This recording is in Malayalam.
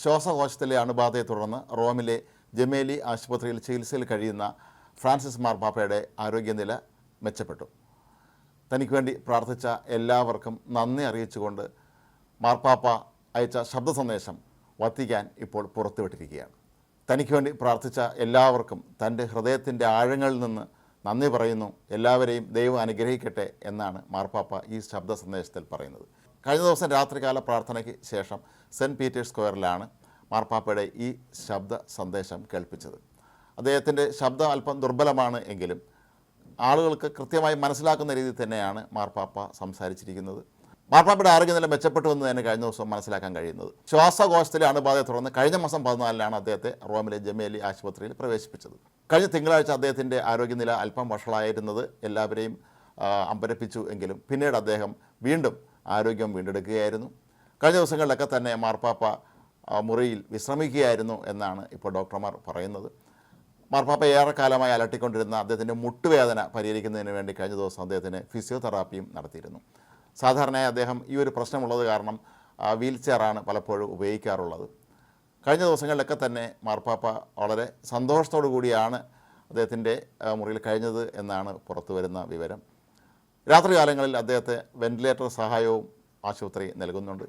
ശ്വാസകോശത്തിലെ അണുബാധയെ തുടർന്ന് റോമിലെ ജമേലി ആശുപത്രിയിൽ ചികിത്സയിൽ കഴിയുന്ന ഫ്രാൻസിസ് മാർപ്പാപ്പയുടെ ആരോഗ്യനില മെച്ചപ്പെട്ടു. തനിക്ക് വേണ്ടി പ്രാർത്ഥിച്ച എല്ലാവർക്കും നന്ദി അറിയിച്ചുകൊണ്ട് മാർപ്പാപ്പ അയച്ച ശബ്ദ സന്ദേശം വത്തിക്കാൻ ഇപ്പോൾ പുറത്തുവിട്ടിരിക്കുകയാണ്. തനിക്ക് വേണ്ടി പ്രാർത്ഥിച്ച എല്ലാവർക്കും തന്റെ ഹൃദയത്തിന്റെ ആഴങ്ങളിൽ നിന്ന് നന്ദി പറയുന്നു. എല്ലാവരെയും ദൈവം അനുഗ്രഹിക്കട്ടെ എന്നാണ് മാർപ്പാപ്പ ഈ ശബ്ദ സന്ദേശത്തിൽ പറയുന്നത്. കഴിഞ്ഞ ദിവസം രാത്രികാല പ്രാർത്ഥനയ്ക്ക് ശേഷം സെന്റ് പീറ്റേഴ്സ് സ്ക്വയറിലാണ് മാർപ്പാപ്പയുടെ ഈ ശബ്ദ സന്ദേശം കേൾപ്പിച്ചത്. അദ്ദേഹത്തിന്റെ ശബ്ദം അല്പം ദുർബലമാണ് എങ്കിലും ആളുകൾക്ക് കൃത്യമായി മനസ്സിലാക്കുന്ന രീതിയിൽ തന്നെയാണ് മാർപ്പാപ്പ സംസാരിച്ചിരിക്കുന്നത്. മാർപ്പാപ്പയുടെ ആരോഗ്യനില മെച്ചപ്പെട്ടു എന്ന് തന്നെ കഴിഞ്ഞ ദിവസം മനസ്സിലാക്കാൻ കഴിയുന്നത്. ശ്വാസകോശത്തിലെ അണുബാധയെ തുടർന്ന് കഴിഞ്ഞ മാസം പതിനാലിനാണ് അദ്ദേഹത്തെ റോമിലെ ജമേലി ആശുപത്രിയിൽ പ്രവേശിപ്പിച്ചത്. കഴിഞ്ഞ തിങ്കളാഴ്ച അദ്ദേഹത്തിന്റെ ആരോഗ്യനില അല്പം വഷളായിരുന്നത് എല്ലാവരെയും അമ്പരപ്പിച്ചു എങ്കിലും പിന്നീട് അദ്ദേഹം വീണ്ടും ആരോഗ്യം വീണ്ടെടുക്കുകയായിരുന്നു. കഴിഞ്ഞ ദിവസങ്ങളിലൊക്കെ തന്നെ മാർപ്പാപ്പ മുറിയിൽ വിശ്രമിക്കുകയായിരുന്നു എന്നാണ് ഇപ്പോൾ ഡോക്ടർമാർ പറയുന്നത്. മാർപ്പാപ്പ ഏറെക്കാലമായി അലട്ടിക്കൊണ്ടിരുന്ന അദ്ദേഹത്തിന്റെ മുട്ടുവേദന പരിഹരിക്കുന്നതിന് വേണ്ടി കഴിഞ്ഞ ദിവസം അദ്ദേഹത്തിന് ഫിസിയോതെറാപ്പിയും നടത്തിയിരുന്നു. സാധാരണയായി അദ്ദേഹം ഈ ഒരു പ്രശ്നമുള്ളത് കാരണം വീൽ ചെയറാണ് പലപ്പോഴും ഉപയോഗിക്കാറുള്ളത്. കഴിഞ്ഞ ദിവസങ്ങളിലൊക്കെ തന്നെ മാർപ്പാപ്പ വളരെ സന്തോഷത്തോടു കൂടിയാണ് അദ്ദേഹത്തിന്റെ മുറിയിൽ കഴിഞ്ഞത് എന്നാണ് പുറത്തു വരുന്ന വിവരം. രാത്രികാലങ്ങളിൽ അദ്ദേഹത്തെ വെന്റിലേറ്റർ സഹായവും ആശുപത്രി നൽകുന്നുണ്ട്.